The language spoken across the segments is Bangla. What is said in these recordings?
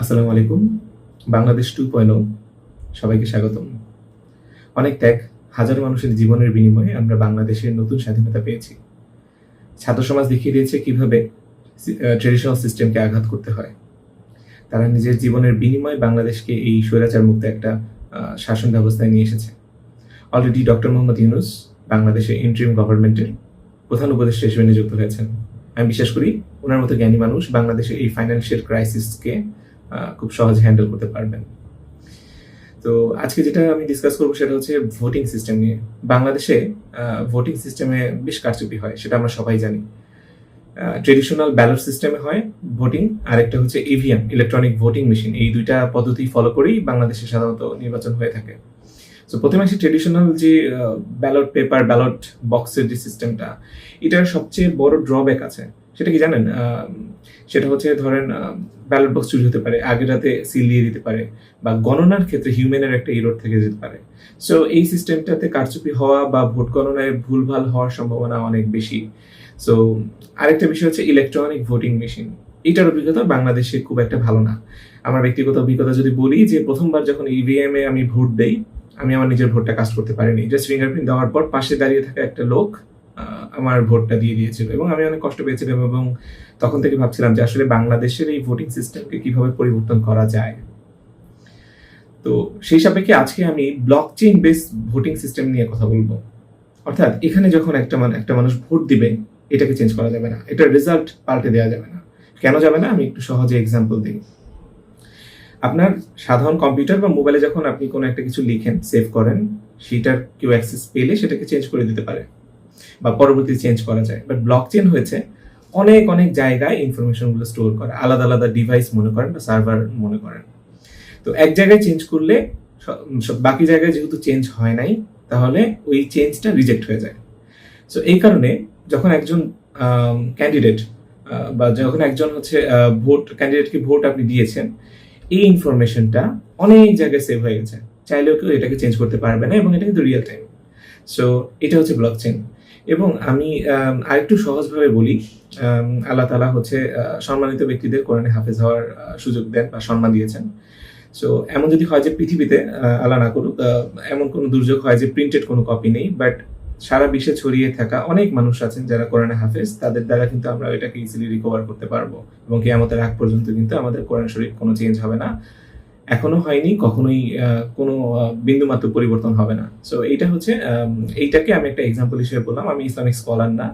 আসসালামু আলাইকুম। বাংলাদেশ টু পয়েন্ট সবাইকে স্বাগতম। অনেক ত্যাগ, হাজার মানুষের জীবনের বিনিময়ে আমরা বাংলাদেশের নতুন স্বাধীনতা পেয়েছি। ছাত্র সমাজ দেখিয়ে দিয়েছে কীভাবে ট্রেডিশনাল সিস্টেমকে আঘাত করতে হয়। তারা নিজের জীবনের বিনিময়ে বাংলাদেশকে এই স্বৈরাচার মুক্ত একটা শাসন ব্যবস্থায় নিয়ে এসেছে। অলরেডি ডক্টর মোহাম্মদ ইউনুস বাংলাদেশের ইন্ট্রিম গভর্নমেন্টের প্রধান উপদেষ্টা হিসেবে নিযুক্ত হয়েছেন। আমি বিশ্বাস করি, ওনার মতো জ্ঞানী মানুষ বাংলাদেশের এই ফাইন্যান্সিয়াল ক্রাইসিসকে খুব সহজে হ্যান্ডেল করতে পারবেন। তো আজকে যেটা আমি ডিসকাস করব সেটা হচ্ছে ভোটিং সিস্টেম নিয়ে। বাংলাদেশে ভোটিং সিস্টেমে বেশ কারচুপি হয়, সেটা আমরা সবাই জানি। ট্রেডিশনাল ব্যালট সিস্টেমে হয় ভোটিং আর একটা হচ্ছে ইভিএম ইলেকট্রনিক ভোটিং মেশিন এই দুইটা পদ্ধতি ফলো করেই বাংলাদেশে সাধারণত নির্বাচন হয়ে থাকে। তো প্রথমে আসি ট্রেডিশনাল যে ব্যালট পেপার ব্যালট বক্সের যে সিস্টেমটা এটার সবচেয়ে বড় ড্রব্যাক আছে। সেটা কি জানেন? সেটা হচ্ছে ধরেন ব্যালট বক্স চুরি হতে পারে, আগের রাতে সিল দিয়ে দিতে পারে বা গণনার ক্ষেত্রে হিউম্যানের একটা ইরোড থেকে যেতে পারে। সো এই সিস্টেমটাতে কারচুপি হওয়া বা ভোট গণনায় ভুলভাল হওয়ার সম্ভাবনা অনেক বেশি। সো আরেকটা বিষয় হচ্ছে ইলেকট্রনিক ভোটিং মেশিন এটার অভিজ্ঞতা বাংলাদেশে খুব একটা ভালো না। আমার ব্যক্তিগত অভিজ্ঞতা যদি বলি যে প্রথমবার যখন ইভিএম এ আমি ভোট দেই, আমি আমার নিজের ভোটটা কাজ করতে পারিনি। জাস্ট ফিঙ্গারপ্রিন্ট দেওয়ার পর পাশে দাঁড়িয়ে থাকা একটা লোক আমার ভোটটা দিয়ে দিয়েছিল এবং আমি অনেক কষ্ট পেয়েছিলাম এবং তখন থেকে ভাবছিলাম যে আসলে বাংলাদেশের এই ভোটিং সিস্টেমকে কীভাবে পরিবর্তন করা যায়। তো সেই সাপেক্ষে আজকে আমি blockchain base voting system নিয়ে কথা বলব। অর্থাৎ এখানে যখন একটা মান- একটা মানুষ ভোট দিবে, এটাকে চেঞ্জ করা যাবে না। এটার রেজাল্ট পাল্টে দেওয়া যাবে না। কেন যাবে না? আমি একটু সহজে এক্সাম্পল দিই। আপনার সাধারণ কম্পিউটার বা মোবাইলে যখন আপনি কোনো একটা কিছু লিখেন সেভ করেন, সেটার কেউ অ্যাক্সেস পেলে সেটাকে চেঞ্জ করে দিতে পারে। বা পরবর্তী চেঞ্জ করা যায়। বাট ব্লক চেন হয়েছে, অনেক অনেক জায়গায় ইনফরমেশনগুলো স্টোর করে। আলাদা আলাদা ডিভাইস মনে করেন বা সার্ভার মনে করেন। তো এক জায়গায় চেঞ্জ করলে বাকি জায়গায় যেহেতু চেঞ্জ হয় নাই, তাহলে ওই চেঞ্জটা রিজেক্ট হয়ে যায়। সো এই কারণে যখন একজন ক্যান্ডিডেট বা যখন একজন হচ্ছে ভোট ক্যান্ডিডেটকে ভোট আপনি দিয়েছেন, এই ইনফরমেশনটা অনেক জায়গায় সেভ হয়ে গেছে। চাইলেও কেউ এটাকে চেঞ্জ করতে পারবে না এবং এটা কিন্তু রিয়েল টাইম সো এটা হচ্ছে ব্লক চেন এবং আমি আরেকটু সহজভাবে বলি আল্লাহ তালা হচ্ছে সম্মানিত ব্যক্তিদের কোরআনে হাফেজ হওয়ার সুযোগ দেন বা সম্মান দিয়েছেন। সো এমন যদি হয় যে পৃথিবীতে আল্লাহ না করুক এমন কোনো দুর্যোগ হয় যে প্রিন্টেড কোনো কপি নেই বাট সারা বিশ্বে ছড়িয়ে থাকা অনেক মানুষ আছেন যারা কোরআনে হাফেজ, তাদের দ্বারা কিন্তু আমরা এটাকে ইজিলি রিকভার করতে পারব এবং কি আমাদের আগ পর্যন্ত কিন্তু আমাদের কোরআন শরীফ কোনো চেঞ্জ হবে না। এখনও হয়নি, কখনোই কোনো বিন্দু মাত্র পরিবর্তন হবে না। সো এইটা হচ্ছে এইটাকে আমি একটা এক্সাম্পল হিসেবে বললাম। আমি ইসলামিক স্কলার না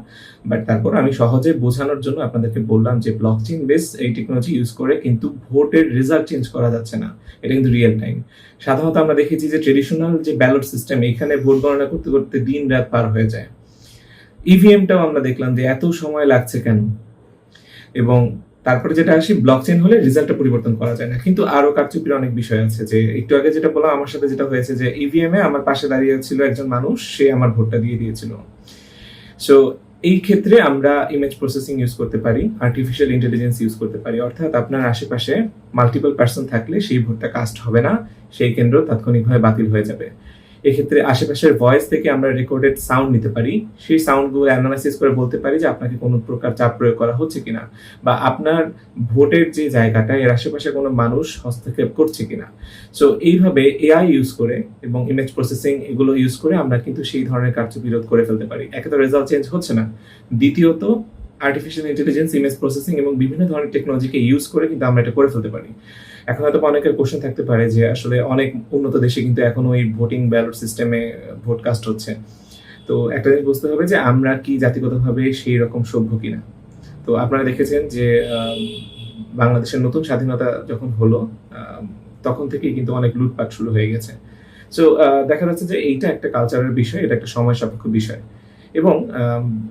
বাট তারপর আমি সহজে বোঝানোর জন্য আপনাদেরকে বললাম যে ব্লক চেন বেস এই টেকনোলজি ইউজ করে কিন্তু ভোটের রেজাল্ট চেঞ্জ করা যাচ্ছে না। এটা কিন্তু রিয়েল টাইম সাধারণত আমরা দেখেছি যে ট্রেডিশনাল যে ব্যালট সিস্টেম এখানে ভোট গণনা করতে করতে দিন রাত পার হয়ে যায়। ইভিএমটাও আমরা দেখলাম যে এত সময় লাগছে কেন? এবং তারপরে যেটা আসি ব্লক চেইন হলে রেজাল্টটা পরিবর্তন করা যায় না। কিন্তু আরও কারচুপির অনেক বিষয় আছে যে একটু আগে যেটা বললাম, আমার সাথে যেটা হয়েছে যে ইভিএম এ আমার পাশে দাঁড়িয়ে ছিল একজন মানুষ, সে আমার ভোটটা দিয়ে দিয়েছিল। সো এই ক্ষেত্রে আমরা ইমেজ প্রসেসিং ইউজ করতে পারি আর্টিফিশিয়াল ইন্টেলিজেন্স ইউজ করতে পারি। অর্থাৎ আপনার আশেপাশে মাল্টিপল পার্সন থাকলে সেই ভোটটা কাস্ট হবে না, সেই কেন্দ্র তাৎক্ষণিকভাবে বাতিল হয়ে যাবে। এক্ষেত্রে আশেপাশের ভয়েস থেকে আমরা রেকর্ডেড সাউন্ড নিতে পারি। সেই সাউন্ডগুলো অ্যানালাইসিস করে বলতে পারি যে আপনাকে কোনো প্রকার চাপ প্রয়োগ করা হচ্ছে কিনা বা আপনার ভোটের যে জায়গাটা, এর আশেপাশে কোনো মানুষ হস্তক্ষেপ করছে কিনা। সো এইভাবে এআই ইউজ করে এবং ইমেজ প্রসেসিং এগুলো ইউজ করে আমরা কিন্তু সেই ধরনের কার্য বিরোধ করে ফেলতে পারি। একে তো রেজাল্ট চেঞ্জ হচ্ছে না। দ্বিতীয়ত আর্টিফিশিয়াল ইন্টেলিজেন্স ইমেজ প্রসেসিং এবং বিভিন্ন ধরনের টেকনোলজিকে ইউজ করে কিন্তু আমরা এটা করে ফেলতে পারি। এখন হয়তো অনেকের কোশ্চেন থাকতে পারে যে আসলে অনেক উন্নত দেশে কিন্তু এখন ওই ভোটিং ব্যালট সিস্টেমে ভোট কাস্ট হচ্ছে। তো একটা জিনিস বুঝতে হবে যে আমরা কি জাতিগতভাবে সেই রকম সভ্য কিনা। তো আপনারা দেখেছেন যে বাংলাদেশের নতুন স্বাধীনতা যখন হলো তখন থেকেই কিন্তু অনেক লুটপাট শুরু হয়ে গেছে। সো দেখা যাচ্ছে যে এইটা একটা কালচারের বিষয়, এটা একটা সময় সাপেক্ষ বিষয়। এবং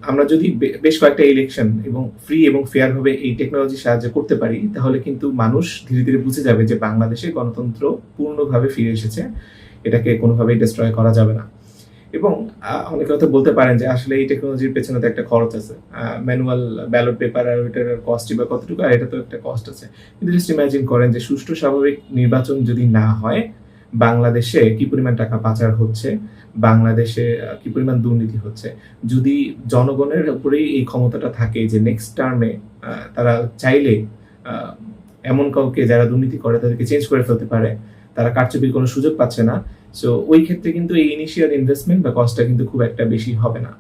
আমরা যদি বেশ কয়েকটা ইলেকশন এবং ফ্রি এবং ফেয়ারভাবে এই টেকনোলজি সাহায্য করতে পারি, তাহলে কিন্তু মানুষ ধীরে ধীরে বুঝে যাবে যে বাংলাদেশে গণতন্ত্র পূর্ণভাবে ফিরে এসেছে। এটাকে কোনোভাবেই ডিস্ট্রয় করা যাবে না। এবং অনেকে হয়তো বলতে পারেন যে আসলে এই টেকনোলজির পেছনে তো একটা খরচ আছে। ম্যানুয়াল ব্যালট পেপার আর ওইটার কস্ট বা কতটুকু, আর এটা তো একটা কস্ট আছে। কিন্তু জাস্ট ইমাজিন করেন যে সুষ্ঠু স্বাভাবিক নির্বাচন যদি না হয় বাংলাদেশে কি পরিমাণ টাকা পাচার হচ্ছে, বাংলাদেশে কি পরিমাণ দুর্নীতি হচ্ছে? যদি জনগণের উপরেই এই ক্ষমতাটা থাকে যে নেক্সট টার্মে তারা চাইলে এমন কাউকে যারা দুর্নীতি করে তাদেরকে চেঞ্জ করে ফেলতে পারে, তারা কারচুপির কোনো সুযোগ পাচ্ছে না। সো ওই ক্ষেত্রে কিন্তু এই ইনিশিয়াল ইনভেস্টমেন্ট বা কস্টটা কিন্তু খুব একটা বেশি হবে না।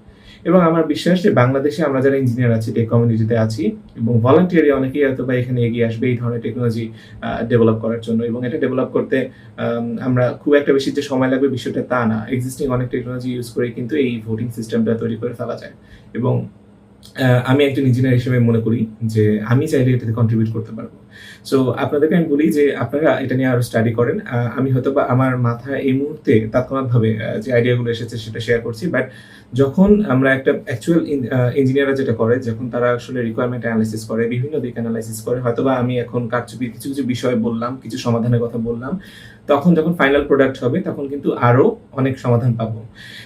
এবং আমার বিশ্বাস যে বাংলাদেশে আমরা যারা ইঞ্জিনিয়ার আছি টেক কমিউনিটিতে আছি এবং ভলান্টিয়ারি অনেকেই হয়তো বা এখানে এগিয়ে আসবে এই ধরনের টেকনোলজি ডেভেলপ করার জন্য এবং এটা ডেভেলপ করতে আম, আমরা খুব একটা বেশি যে সময় লাগবে বিষয়টা তা না। এক্সিস্টিং অনেক টেকনোলজি ইউজ করে কিন্তু এই ভোটিং সিস্টেমটা তৈরি করে ফেলা যায়। এবং আমি একজন ইঞ্জিনিয়ার হিসেবে মনে করি যে আমি চাইলে এটাতে কন্ট্রিবিউট করতে পারব। সো আপনাদেরকে আমি বলি যে আপনারা এটা নিয়ে আরও স্টাডি করেন। আমি হয়তো বা আমার মাথায় এই মুহূর্তে তাৎক্ষণিকভাবে যে আইডিয়াগুলো এসেছে সেটা শেয়ার করছি। বাট যখন আমরা একটা অ্যাকচুয়াল ইঞ্জিনিয়াররা যেটা করে, যখন তারা আসলে রিকোয়ারমেন্ট অ্যানালাইসিস করে, বিভিন্ন দিক অ্যানালাইসিস করে, হয়তোবা আমি এখন কারচুপির কিছু কিছু বিষয় বললাম, কিছু সমাধানের কথা বললাম, তখন যখন ফাইনাল প্রোডাক্ট হবে, তখন কিন্তু আরও অনেক সমাধান পাবো।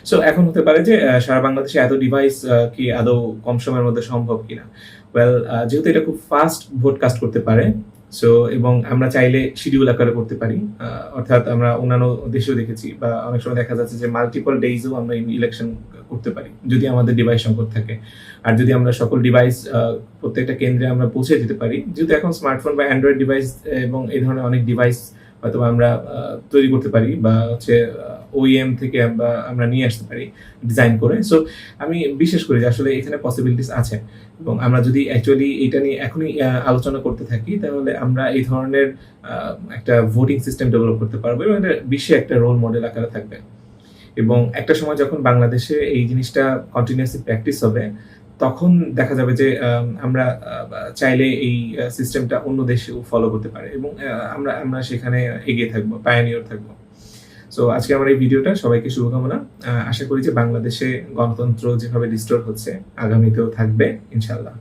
সো এখন হতে পারে যে সারা বাংলাদেশে এত ডিভাইস কি আদৌ কম সময়ের মধ্যে সম্ভব কিনা? ওয়েল যেহেতু এটা খুব ফাস্ট ভোট কাস্ট করতে পারে সো এবং আমরা চাইলে শিডিউল আকারে করতে পারি অর্থাৎ আমরা অন্যান্য দেশেও দেখেছি বা অনেক সময় দেখা যাচ্ছে যে মাল্টিপল ডেইজও আমরা ইলেকশন করতে পারি, যদি আমাদের ডিভাইস সংকট থাকে। আর যদি আমরা সকল ডিভাইস প্রত্যেকটা কেন্দ্রে আমরা পৌঁছে দিতে পারি, যেহেতু এখন স্মার্টফোন বা অ্যান্ড্রয়েড ডিভাইস এবং এই ধরনের অনেক ডিভাইস হয়তো আমরা তৈরি করতে পারি বা হচ্ছে ওইএম থেকে আমরা আমরা নিয়ে আসতে পারি ডিজাইন করে। সো আমি বিশ্বাস করি যে আসলে এখানে পসিবিলিটিস আছে। এবং আমরা যদি অ্যাকচুয়ালি এটা নিয়ে এখনই আলোচনা করতে থাকি, তাহলে আমরা এই ধরনের একটা ভোটিং সিস্টেম ডেভেলপ করতে পারব এবং এটা বিশ্বে একটা রোল মডেল আকারে থাকবে। এবং একটা সময় যখন বাংলাদেশে এই জিনিসটা কন্টিনিউয়াসলি প্র্যাকটিস হবে তখন দেখা যাবে যে আম, আমরা চাইলে এই সিস্টেমটা অন্য দেশেও ফলো করতে পারে এবং আমরা আমরা সেখানে এগিয়ে থাকব পায়ানিয়র থাকব। সো আজকে আমার এই ভিডিওটা সবাইকে শুভকামনা। আশা করি যে বাংলাদেশে গণতন্ত্র যেভাবে রিস্টোর হচ্ছে আগামীতেও থাকবে ইনশাল্লাহ